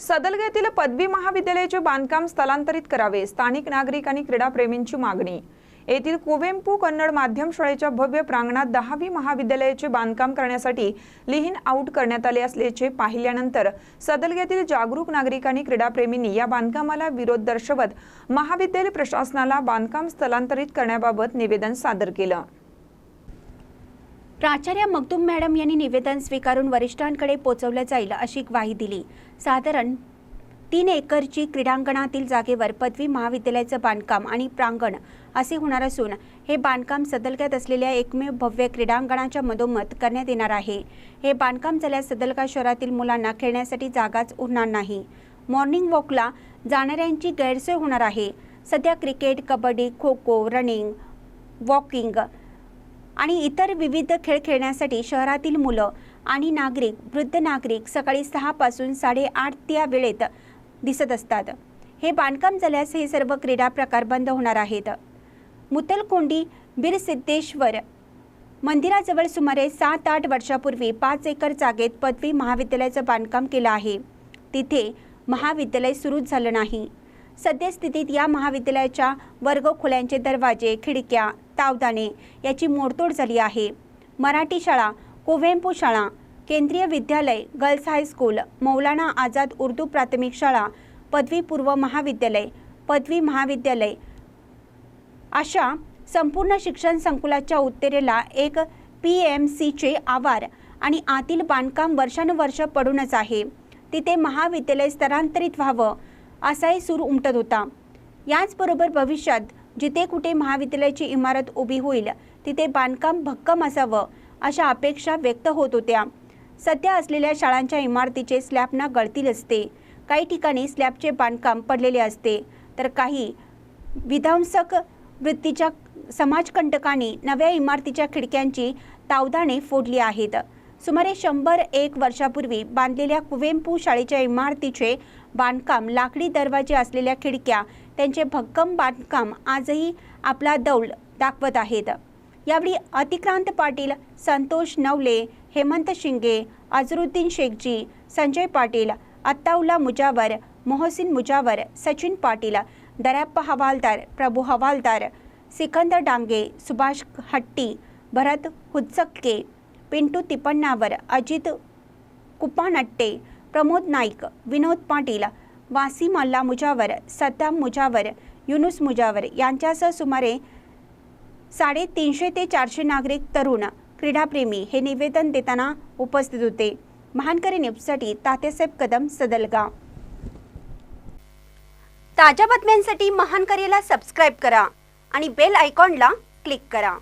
सदलगेतील पदवी महाविद्यालयाचे बांधकाम स्थलांतरित करावे स्थानिक नागरिक आणि क्रीडाप्रेमींची मागणी. येथील कुवेंपू कन्नड माध्यम शाळेच्या भव्य प्रांगणात दहावी महाविद्यालयाचे बांधकाम करण्यासाठी लिहिन आऊट करण्यात आले असल्याचे पाहिल्यानंतर सदलग्यातील जागरूक नागरिक आणि क्रीडाप्रेमींनी या बांधकामाला विरोध दर्शवत महाविद्यालय प्रशासनाला बांधकाम स्थलांतरित करण्याबाबत निवेदन सादर केलं. प्राचार्य मगदूम मॅडम यांनी निवेदन स्वीकारून वरिष्ठांकडे पोचवलं जाईल अशी ग्वाही दिली. साधारण तीन एकरची क्रीडांगणातील जागेवर पदवी महाविद्यालयाचं बांधकाम आणि प्रांगण असे होणार असून हे बांधकाम सदलक्यात असलेल्या एकमेव भव्य क्रीडांगणाच्या मधोमध करण्यात येणार आहे. हे बांधकाम झाल्यास सदलगा शहरातील मुलांना खेळण्यासाठी जागाच उरणार नाही. मॉर्निंग वॉकला जाणाऱ्यांची गैरसोय होणार आहे. सध्या cricket kabaddi kho kho running walking आणि इतर विविध खेळ खेळण्यासाठी शहरातील मुलं आणि नागरिक वृद्ध नागरिक सकाळी सहापासून साडेआठ त्या वेळेत दिसत असतात. हे बांधकाम झाल्यास हे सर्व क्रीडा प्रकार बंद होणार आहेत. मुतलकोंडी बीरसिद्धेश्वर मंदिराजवळ सुमारे सात आठ वर्षापूर्वी पाच एकर जागेत पदवी महाविद्यालयाचं बांधकाम केलं आहे. तिथे महाविद्यालय सुरूच झालं नाही. सद्यस्थितीत या महाविद्यालयाच्या वर्गखोल्यांचे दरवाजे खिडक्या तावदाने याची मोडतोड झाली आहे. मराठी शाळा कुवेंपू शाळा Kendriya Vidyalaya girls high school Maulana Azad Urdu प्राथमिक शाळा पदवीपूर्व महाविद्यालय पदवी महाविद्यालय अशा संपूर्ण शिक्षण संकुलाच्या उत्तरेला एक पी एम सीचे आवार आणि आतील बांधकाम वर्षानुवर्ष पडूनच आहे. तिथे महाविद्यालय स्थलांतरित व्हावं असाही सूर उमटत होता. याचबरोबर भविष्यात जिथे कुठे महाविद्यालयाची इमारत उभी होईल तिथे बांधकाम भक्कम असावं अशा अपेक्षा व्यक्त होत होत्या. सध्या असलेल्या शाळांच्या इमारतीचे स्लॅबना गळतील असते. काही ठिकाणी स्लॅबचे बांधकाम पडलेले असते. तर काही विध्वंसक वृत्तीच्या समाजकंटकांनी नव्या इमारतीच्या खिडक्यांची तावदाने फोडली आहेत. सुमारे शंभर एक वर्षापूर्वी बांधलेल्या कुवेंपू शाळेच्या इमारतीचे बांधकाम लाकडी दरवाजे असलेल्या खिडक्या त्यांचे भक्कम बांधकाम आजही आपला दौल दाखवत आहेत. यावेळी अतिक्रांत पाटील संतोष नवले हेमंत शिंगे अझरुद्दीन शेखजी संजय पाटील अत्ताउल्ला मुजावर मोहसिन मुजावर सचिन पाटील दर्याप्पा हवालदार प्रभू हवालदार सिकंदर डांगे सुभाष हट्टी भरत हुदसक्के पिंटू तिपण्णावर अजित कुपानट्टे प्रमोद नाईक विनोद पाटील वासिम अल्ला मुजावर सद्दाम मुजावर युनुस मुजावर यांच्यासह सुमारे साडेतीनशे ते चारशे नागरिक तरुण क्रीडाप्रेमी हे निवेदन देताना उपस्थित होते. महानकरी न्यूजसाठी तात्यासाहेब कदम सदलगा ताज्या बातम्यांसाठी महानकरीला सबस्क्राईब करा आणि बेल आयकॉनला क्लिक करा.